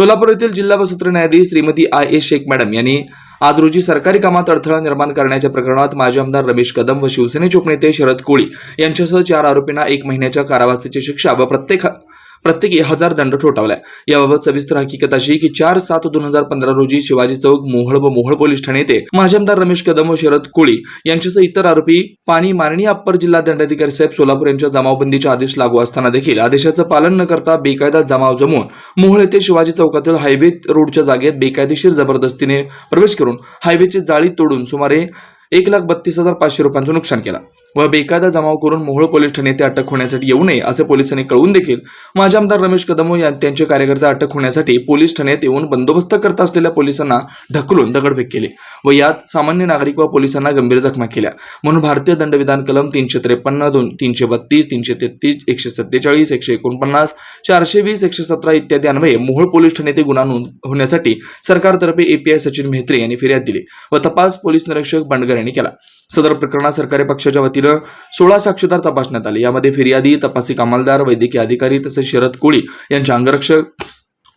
सोलापूर येथील जिल्हा व सत्र न्यायाधीश Shrimati I A Shaikh madam यांनी आज रोजी सरकारी कामात अडथळा निर्माण करण्याच्या प्रकरणात माजी आमदार रमेश कदम व शिवसेनेचे उपनेते शरद कोळी यांच्यासह चार आरोपींना एक महिन्याच्या कारावासाची शिक्षा व प्रत्येक प्रत्येकी हजार दंड ठोठावलाय. याबाबत सविस्तर हकीकत अशी की चार सात दोन हजार पंधरा रोजी शिवाजी चौक मोहळ व मोहळ पोलीस ठाणे येथे माजी आमदार रमेश कदम व शरद कोळी यांच्यासह इतर आरोपी पाणी माननीय अप्पर जिल्हा दंडाधिकारी साहेब सोलापूर यांच्या जमावबंदीचे आदेश लागू असताना देखील आदेशाचं पालन न करता बेकायदा जमाव जमवून मोहळ येथे शिवाजी चौकातील हायवे रोडच्या जागेत बेकायदेशीर जबरदस्तीने प्रवेश करून हायवेची जाळी तोडून सुमारे एक लाख बत्तीस हजार पाचशे रुपयांचं नुकसान केला. व बेकायदा जमाव करून मोहोळ पोलीस ठाणे येथे अटक होण्यासाठी येऊ नये असे पोलिसांनी कळवून देखील माजी आमदार रमेश कदम त्यांचे कार्यकर्ते अटक होण्यासाठी पोलीस ठाण्यात येऊन बंदोबस्त करत असलेल्या पोलिसांना ढकलून दगडफेक केली व यात सामान्य नागरिक व पोलिसांना गंभीर जखमा केल्या. म्हणून भारतीय दंडविधान कलम तीनशे त्रेपन्न दोन तीनशे बत्तीस तीनशे तेहतीस एकशे सत्तेचाळीस एकशे एकोणपन्नास चारशे वीस एकशे सतरा इत्यादी अन्वये मोहोळ पोलीस ठाणे येथे गुन्हा नोंद होण्यासाठी सरकारतर्फे एपीआय सचिन म्हेत्रे यांनी फिर्याद दिली व तपास पोलीस निरीक्षक बंडगर यांनी केला. सदर प्रकरणात सरकारी पक्षाच्या वतीनं सोळा साक्षीदार तपासण्यात आले. यामध्ये फिर्यादी तपासी अंमलदार वैद्यकीय अधिकारी तसेच शरद कोळी यांचे अंगरक्षक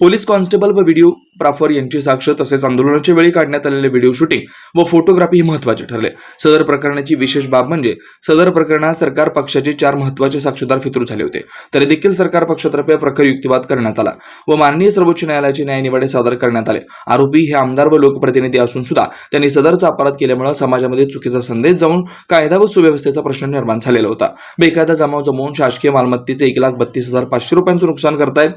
पोलीस कॉन्स्टेबल व व्हिडिओ प्राफर यांची साक्ष तसेच आंदोलनाच्या वेळी काढण्यात आलेले व्हिडिओ शूटिंग व फोटोग्राफी हे महत्त्वाचे ठरले. सदर प्रकरणाची विशेष बाब म्हणजे सदर प्रकरणात सरकार पक्षाचे चार महत्त्वाचे साक्षीदार फितूर झाले होते. तरी देखील सरकार पक्षातर्फे प्रखर युक्तिवाद करण्यात आला व माननीय सर्वोच्च न्यायालयाचे न्यायनिवाडे सादर करण्यात आले. आरोपी हे आमदार व लोकप्रतिनिधी असून सुद्धा त्यांनी सदरचा अपराध केल्यामुळे समाजामध्ये चुकीचा संदेश जाऊन कायदा व सुव्यवस्थेचा प्रश्न निर्माण झालेला होता. बेकायदा जमाव जमवून शासकीय मालमत्तेचे एक लाख बत्तीस हजार पाचशे रुपयांचं नुकसान करतायत.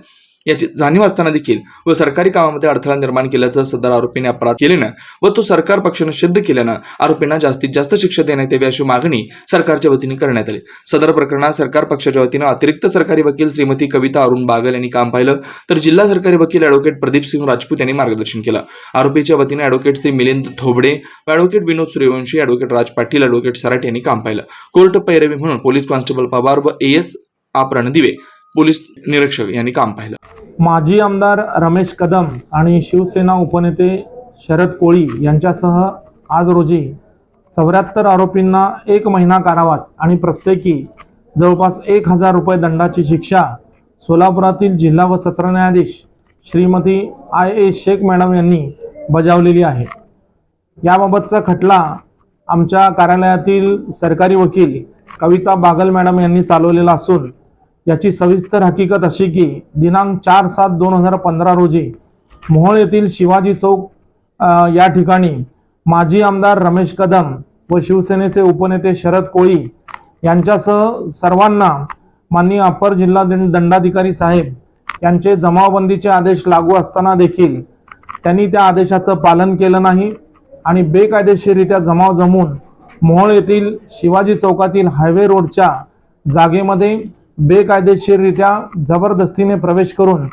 याची जाणीव असताना देखील व सरकारी कामामध्ये अडथळा निर्माण केल्याचं सदर आरोपीने अपराध केल्यानं व तो सरकार पक्षानं सिद्ध केल्यानं आरोपींना जास्तीत जास्त शिक्षा देण्यात यावी अशी मागणी सरकारच्या वतीने करण्यात आली. सदर प्रकरणात सरकार पक्षाच्या वतीनं अतिरिक्त सरकारी वकील श्रीमती कविता अरुण बागल यांनी काम पाहिलं तर जिल्हा सरकारी वकील ॲडव्होकेट प्रदीप सिंग राजपूत यांनी मार्गदर्शन केलं. आरोपीच्या वतीने ऍडव्होकेट श्री मिलिंद थोबडे व advocate Vinod Suryavanshi advocate Raj Patil advocate Sarat यांनी काम पाहिलं. कोर्ट पैरवी म्हणून पोलीस कॉन्स्टेबल पवार व एस आप रणदिवे पोलीस निरीक्षक यांनी काम पाहिलं. माजी आमदार रमेश कदम आणि शिवसेना उपनेते शरद कोळी यांच्यासह आज रोजी चौऱ्याहत्तर आरोपींना एक महिना कारावास आणि प्रत्येकी जवळपास एक हजार रुपये दंडाची शिक्षा सोलापुरातील जिल्हा व सत्र न्यायाधीश Shrimati I A Shaikh madam यांनी बजावलेली आहे. याबाबतचा खटला आमच्या कार्यालयातील सरकारी वकील कविता बागल मॅडम यांनी चालवलेला असून याची सविस्तर हकीकत अशी की दिनांक चार सात दोन हजार पंधरा रोजी मोहोळ येथील शिवाजी चौक या ठिकाणी माजी आमदार रमेश कदम व शिवसेनेचे उपनेते शरद कोळी यांच्यासह सर्वांना माननीय अप्पर जिल्हा दंड- दंडाधिकारी साहेब यांचे जमावबंदीचे आदेश लागू असताना देखील त्यांनी त्या आदेशाचं पालन केलं नाही आणि बेकायदेशीररित्या जमाव जमून मोहोळ येथील शिवाजी चौकातील हायवे रोडच्या जागेमध्ये बेकायदेशीररित्या जबरदस्तीने प्रवेश करून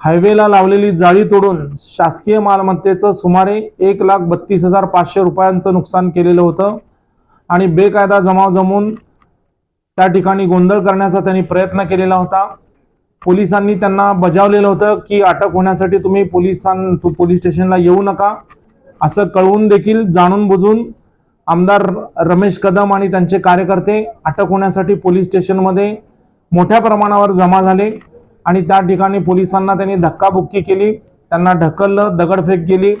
हायवेला लावलेली जाळी तोडून शासकीय मालमत्तेचं सुमारे एक लाख बत्तीस हजार पाचशे रुपयांचं नुकसान केलेलं होतं आणि बेकायदा जमाव जमून त्या ठिकाणी गोंधळ करण्याचा त्यांनी प्रयत्न केलेला होता. पोलिसांनी त्यांना बजावलेलं होतं की अटक होण्यासाठी तुम्ही पोलिसां तू पोलीस स्टेशनला येऊ नका. असं कळवून देखील जाणून बुजून आमदार रमेश कदम आणि त्यांचे कार्यकर्ते अटक होण्यासाठी पोलीस स्टेशनमध्ये मोठ्या प्रमाणावर जमा झाले आणि त्या ठिकाणी पोलिसांना त्यांनी धक्काबुक्की केली त्यांना ढकललं दगडफेक केली.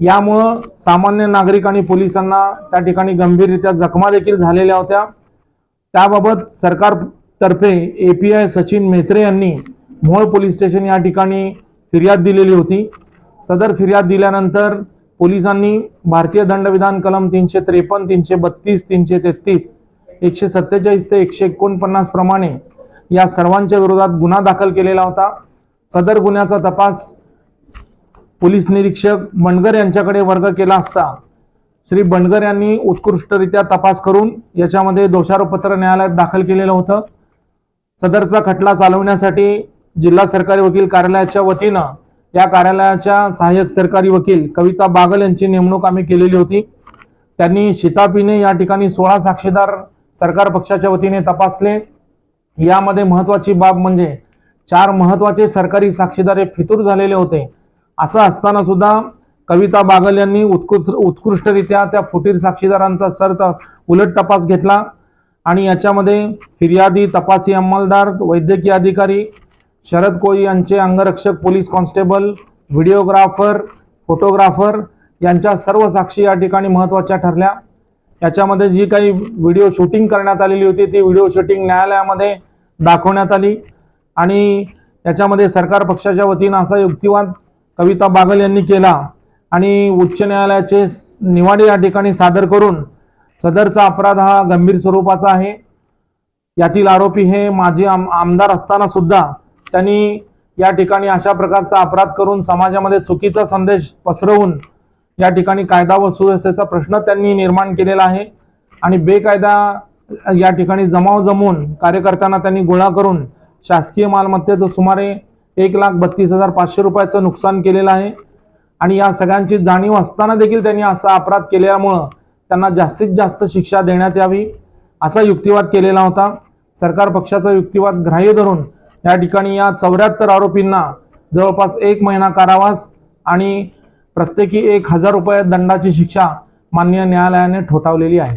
यामुळं सामान्य नागरिक आणि पोलिसांना त्या ठिकाणी गंभीररित्या जखमा देखील झालेल्या होत्या. त्याबाबत सरकारतर्फे A P I Sachin Metre यांनी मोहोळ पोलीस स्टेशन या ठिकाणी फिर्याद दिलेली होती. सदर फिर्याद दिल्यानंतर पोलिसांनी भारतीय दंडविधान कलम तीनशे त्रेपन्न तीनशे बत्तीस तीनशे तेहतीस एकशे सत्तेचाळीस ते एकशे एकोणपन्नास प्रमाणे या सर्वांच्या विरोधात गुन्हा दाखल केलेला होता. सदर गुन्ह्याचा तपास पोलीस निरीक्षक बंडगर यांच्याकडे वर्ग केला असता. श्री बंडगर यांनी उत्कृष्टरित्या तपास करून याच्यामध्ये दोषारोपत्र न्यायालयात दाखल केलेलं होतं. सदरचा खटला चालवण्यासाठी जिल्हा सरकारी वकील कार्यालयाच्या वतीनं या कार्यालयाच्या सहाय्यक सरकारी वकील कविता बागल यांची नेमणूक आम्ही केलेली होती. त्यांनी शितापीने या ठिकाणी सोळा साक्षीदार सरकार पक्षाच्या वतीने तपासले. यामध्ये महत्वाची बाब म्हणजे चार महत्त्वाचे सरकारी साक्षीदार हे फितूर झालेले होते. असं असताना सुद्धा कविता बागल यांनी उत्कृष्ट उत्कृष्टरित्या त्या फुटीर साक्षीदारांचा सर्त उलट तपास घेतला आणि याच्यामध्ये फिर्यादी तपासी अंमलदार वैद्यकीय अधिकारी शरद कोळी यांचे अंगरक्षक पोलीस कॉन्स्टेबल व्हिडिओग्राफर फोटोग्राफर यांच्या सर्व साक्षी या ठिकाणी महत्त्वाच्या ठरल्या. याच्यामध्ये जी काही व्हिडिओ शूटिंग करण्यात आलेली होती ती व्हिडिओ शूटिंग न्यायालयामध्ये दाखवण्यात आली. आणि याच्यामध्ये सरकार पक्षाच्या वतीनं असा युक्तिवाद कविता बागल यांनी केला आणि उच्च न्यायालयाचे निवाडे या ठिकाणी सादर करून सदरचा अपराध हा गंभीर स्वरूपाचा आहे. यातील आरोपी हे माजी आम आमदार असताना सुद्धा त्यांनी या ठिकाणी अशा प्रकारचा अपराध करून समाजामध्ये चुकीचा संदेश पसरवून या ठिकाणी कायदा व सुव्यवस्थेचा प्रश्न त्यांनी निर्माण केलेला आहे. आणि बेकायदा या ठिकाणी जमाव जमवून कार्यकर्त्यांना त्यांनी गोळा करून शासकीय मालमत्तेचं सुमारे एक लाख बत्तीस हजार पाचशे रुपयाचं नुकसान केलेलं आहे. आणि या सगळ्यांची जाणीव असताना देखील त्यांनी असा अपराध केल्यामुळं त्यांना जास्तीत जास्त शिक्षा देण्यात यावी असा युक्तिवाद केलेला होता. सरकार पक्षाचा युक्तिवाद ग्राह्य धरून या ठिकाणी या चौऱ्याहत्तर आरोपींना जवळपास एक महिना कारावास आणि प्रत्येकी एक हजार रुपये दंडाची शिक्षा माननीय न्यायालयाने ठोठावलेली आहे.